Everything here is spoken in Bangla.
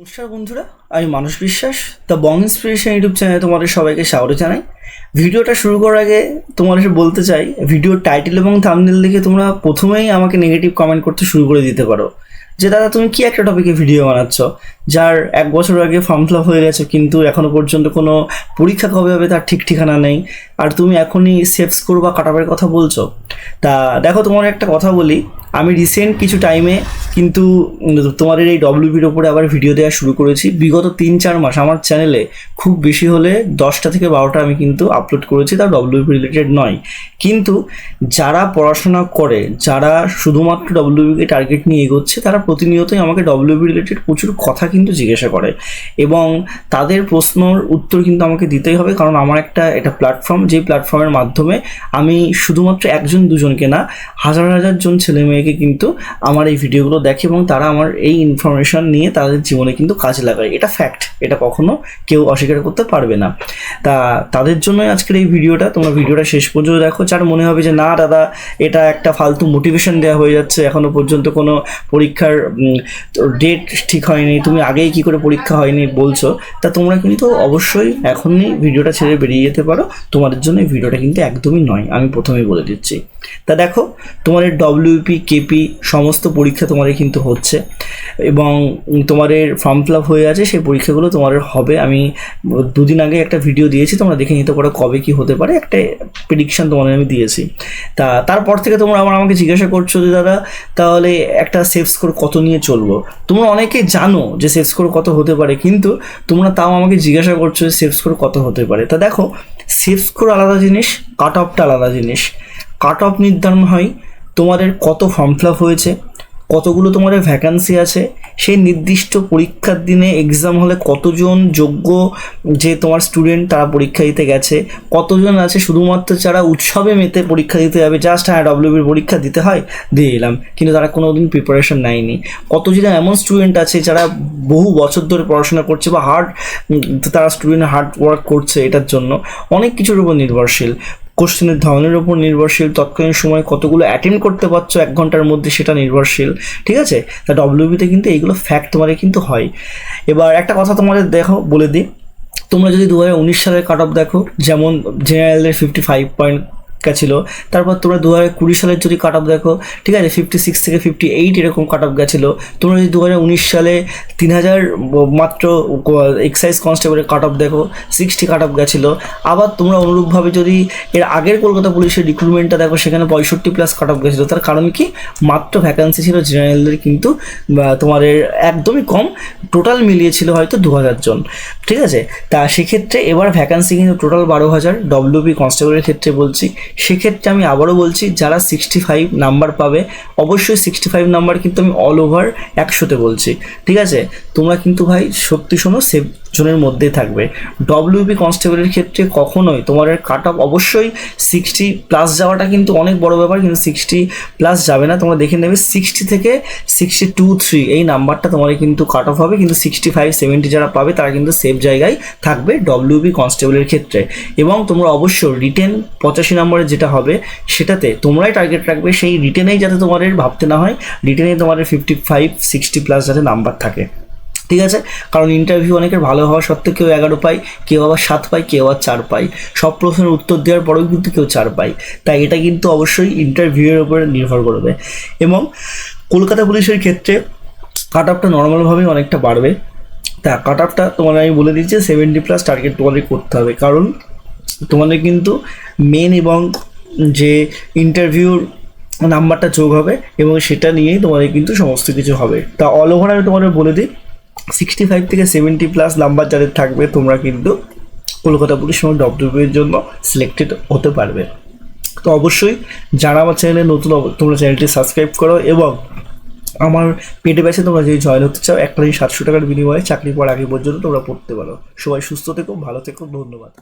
নমস্কার বন্ধুরা, আমি মানুষ বিশ্বাস দ্য বং ইন্সপিরেশন ইউটিউব চ্যানেলে তোমাদের সবাইকে স্বাগত জানাই। ভিডিওটা শুরু করার আগে তোমাদের বলতে চাই ভিডিওর টাইটেল এবং থামনেল দেখে তোমরা প্রথমেই আমাকে নেগেটিভ কমেন্ট করতে শুরু করে দিতে পারো। যে দাদা, তুমি কি একটা টপিকে ভিডিও বানাচ্ছ, যার এক বছর আগে ফর্ম ফিল হয়ে গেছে, কিন্তু এখনও পর্যন্ত কোনো পরীক্ষা কবে হবে তার ঠিক ঠিকানা নেই, আর তুমি এখনই সেফ স্কোর বা কাটাবের কথা বলছো? তা দেখো, তোমার একটা কথা বলি, আমি রিসেন্ট কিছু টাইমে কিন্তু তোমাদের এই ডব্লিউবির ওপরে আবার ভিডিও দেওয়া শুরু করেছি। বিগত তিন, চার মাস আমার চ্যানেলে খুব বেশি হলে দশটা থেকে বারোটা আমি কিন্তু আপলোড করেছি তা ডব্লিউবি রিলেটেড নয়। কিন্তু যারা পড়াশোনা করে, যারা শুধুমাত্র ডব্লিউবিকে টার্গেট নিয়ে এগোচ্ছে, তারা প্রতিনিয়তই আমাকে ডব্লিউবি রিলেটেড প্রচুর কথা কিন্তু জিজ্ঞাসা করে। এবং তাদের প্রশ্নর উত্তর কিন্তু আমাকে দিতেই হবে, কারণ আমার একটা এটা প্ল্যাটফর্ম যে প্ল্যাটফর্মের মাধ্যমে আমি শুধুমাত্র একজন, দুজনকে না, হাজার হাজার জন ছেলে মেয়েকে কিন্তু আমার এই ভিডিওগুলো দেখে এবং তারা আমার এই ইনফরমেশন নিয়ে তাদের জীবনে কিন্তু কাজে লাগায়। এটা ফ্যাক্ট এটা কখনো কেউ অস্বীকার করতে পারবে না। তা তাদের জন্যই আজকের এই ভিডিওটা। তোমরা ভিডিওটা শেষ পর্যন্ত দেখো। যার মনে হবে যে, না দাদা, এটা একটা ফালতু মোটিভেশন দেওয়া হয়ে যাচ্ছে। এখনও পর্যন্ত কোনো পরীক্ষার ডেট ঠিক হয়নি। তুমি আগেই কি করে পরীক্ষা হয়নি বলছো? তা তোমরা কিন্তু অবশ্যই এখনই ভিডিওটা ছেড়ে বেরিয়ে যেতে পারো। তোমাদের জন্য এই ভিডিওটা কিন্তু একদমই নয়, আমি প্রথমেই বলে দিচ্ছি। তা দেখো, তোমাদের ডব্লিউপি কেপি সমস্ত পরীক্ষা তোমাদের কিন্তু হচ্ছে। এবং তোমাদের ফর্ম ফিল আপ হয়ে আছে, সেই পরীক্ষাগুলো তোমাদের হবে। আমি দুদিন আগে একটা ভিডিও দিয়েছি, তোমরা দেখে নিতে পারো কবে কি হতে পারে। একটা প্রেডিকশন তোমাদের আমি দিয়েছি। তা তারপর থেকে তোমরা আবার আমাকে জিজ্ঞাসা করছ যে, দাদা, তাহলে একটা সেফ স্কোর কত নিয়ে চলবো? তোমরা অনেকে জানো যে সেফ স্কোর কত হতে পারে, কিন্তু তোমরা তাও আমাকে জিজ্ঞাসা করছ যে সেফ স্কোর কত হতে পারে? তা দেখো সেফ স্কোর আলাদা জিনিস কাট অফটা আলাদা জিনিস। কাট অফ নির্ধারণ হয় তোমাদের কত ফর্ম ফিল আপ হয়েছে কতগুলো তোমাদের ভ্যাকান্সি আছে? সেই নির্দিষ্ট পরীক্ষার দিনে এক্সাম হলে কতজন যোগ্য যে তোমার স্টুডেন্ট তারা পরীক্ষা দিতে গেছে? কতজন আছে শুধুমাত্র যারা উৎসবে মেতে পরীক্ষা দিতে যাবে? জাস্ট হ্যাঁ ডব্লিউবির পরীক্ষা দিতে হয়? দিয়ে এলাম। কিন্তু তারা কোনো দিন প্রিপারেশন নেয়নি। কতজন এমন স্টুডেন্ট আছে যারা বহু বছর ধরে পড়াশোনা করছে বা হার্ড তারা স্টুডেন্ট হার্ড ওয়ার্ক করছে এটার জন্য? অনেক কিছুর উপর নির্ভরশীল। কোশ্চেনের ধরনের উপর নির্ভরশীল, তৎকালীন সময় কতগুলো অ্যাটেন্ড করতে পারছ এক ঘণ্টার মধ্যে সেটা নির্ভরশীল, ঠিক আছে? তা ডব্লিউবিতে কিন্তু এইগুলো ফ্যাক্ট তোমাদের কিন্তু হয়। এবার একটা কথা তোমাদের দেখো, বলে দিই। তোমরা যদি দু হাজার উনিশ সালের কাট অফ দেখো, যেমন জেনারেলের ফিফটি ফাইভ পয়েন্ট গেছিল তারপর তোমরা দু হাজার কুড়ি সালের যদি কাট অফ দেখো, ঠিক আছে ফিফটি সিক্স থেকে ফিফটি এইট এরকম কাট অফ গেছিল। তোমরা যদি দু হাজার উনিশ সালে তিন হাজার মাত্র এক্সাইজ কনস্টেবলের কাট অফ দেখো সিক্সটি কাট অফ গেছিল। আবার তোমরা অনুরূপভাবে যদি এর আগের কলকাতা পুলিশের রিক্রুটমেন্টটা দেখো, সেখানে পঁয়ষট্টি প্লাস কাট অফ গেছিল। তার কারণ কি? মাত্র ভ্যাকান্সি ছিল জেনারেলদের কিন্তু তোমাদের একদমই কম টোটাল মিলিয়ে ছিল হয়তো দু হাজার জন। ঠিক আছে? তা সেক্ষেত্রে এবার ভ্যাকান্সি কিন্তু টোটাল বারো হাজার ডব্লিউবি কনস্টেবলের ক্ষেত্রে বলছি। সেক্ষেত্রে আমি আবারও বলছি, যারা সিক্সটি ফাইভ নাম্বার পাবে, অবশ্যই সিক্সটি ফাইভ নাম্বার কিন্তু আমি অল ওভার একশোতে বলছি। ঠিক আছে? তোমরা কিন্তু ভাই সত্যি শোনো সেফ জোনের মধ্যেই থাকবে। ডব্লিউবি কনস্টেবলের ক্ষেত্রে কখনোই তোমার কাট অফ অবশ্যই সিক্সটি প্লাস যাওয়াটা কিন্তু অনেক বড় ব্যাপার, কিন্তু সিক্সটি প্লাস যাবে না। তোমরা দেখে নেবে সিক্সটি থেকে সিক্সটি টু থ্রি এই নাম্বারটা তোমার কিন্তু কাট অফ হবে, কিন্তু সিক্সটি ফাইভ সেভেন্টি যারা পাবে তারা কিন্তু সেফ জায়গায় থাকবে ডব্লিউবি কনস্টেবলের ক্ষেত্রে। এবং তোমরা অবশ্যই রিটেন পঁচাশি নম্বরে যেটা হবে, সেটাতে তোমরাই টার্গেট রাখবে সেই রিটেনেই যাতে তোমাদের ভাবতে না হয় রিটেনে তোমাদের ফিফটি ফাইভ সিক্সটি প্লাস যাতে নাম্বার থাকে। ঠিক আছে? কারণ ইন্টারভিউ অনেকের ভালো হওয়া সত্ত্বেও কেউ এগারো পায়, কেউ আবার সাত পায়, কেউ আবার চার পায়। সব প্রশ্নের উত্তর দেওয়ার পরেও কিন্তু কেউ চার পায়। তাই এটা কিন্তু অবশ্যই ইন্টারভিউয়ের উপরে নির্ভর করবে। এবং কলকাতা পুলিশের ক্ষেত্রে কাট আপটা নর্মালভাবেই অনেকটা বাড়বে। তা কাট আপটা তোমাদের আমি বলে দিচ্ছি সেভেন্টি প্লাস টার্গেট তোমাদের করতে হবে। কারণ তোমাদের কিন্তু মেন এবং যে ইন্টারভিউর নাম্বারটা যোগ হবে এবং সেটা নিয়েই তোমাদের কিন্তু সমস্ত কিছু হবে। তা অল ওভার আমি তোমাদের বলে দিই সিক্সটি ফাইভ থেকে সেভেন্টি প্লাস নাম্বার যাদের থাকবে, তোমরা কিন্তু কলকাতা পুলিশ এবং ডব্লিউবির জন্য সিলেক্টেড হতে পারবে। তো অবশ্যই যারা আমার চ্যানেলে নতুন তোমরা চ্যানেলটি সাবস্ক্রাইব করো এবং আমার পেটে ব্যাচে তোমরা যদি জয়েন হতে চাও, একটা সাতশো টাকার বিনিময়ে চাকরি পাওয়ার আগে পর্যন্ত তোমরা পড়তে পারো। সবাই সুস্থ থেকো, ভালো থেকো, ধন্যবাদ।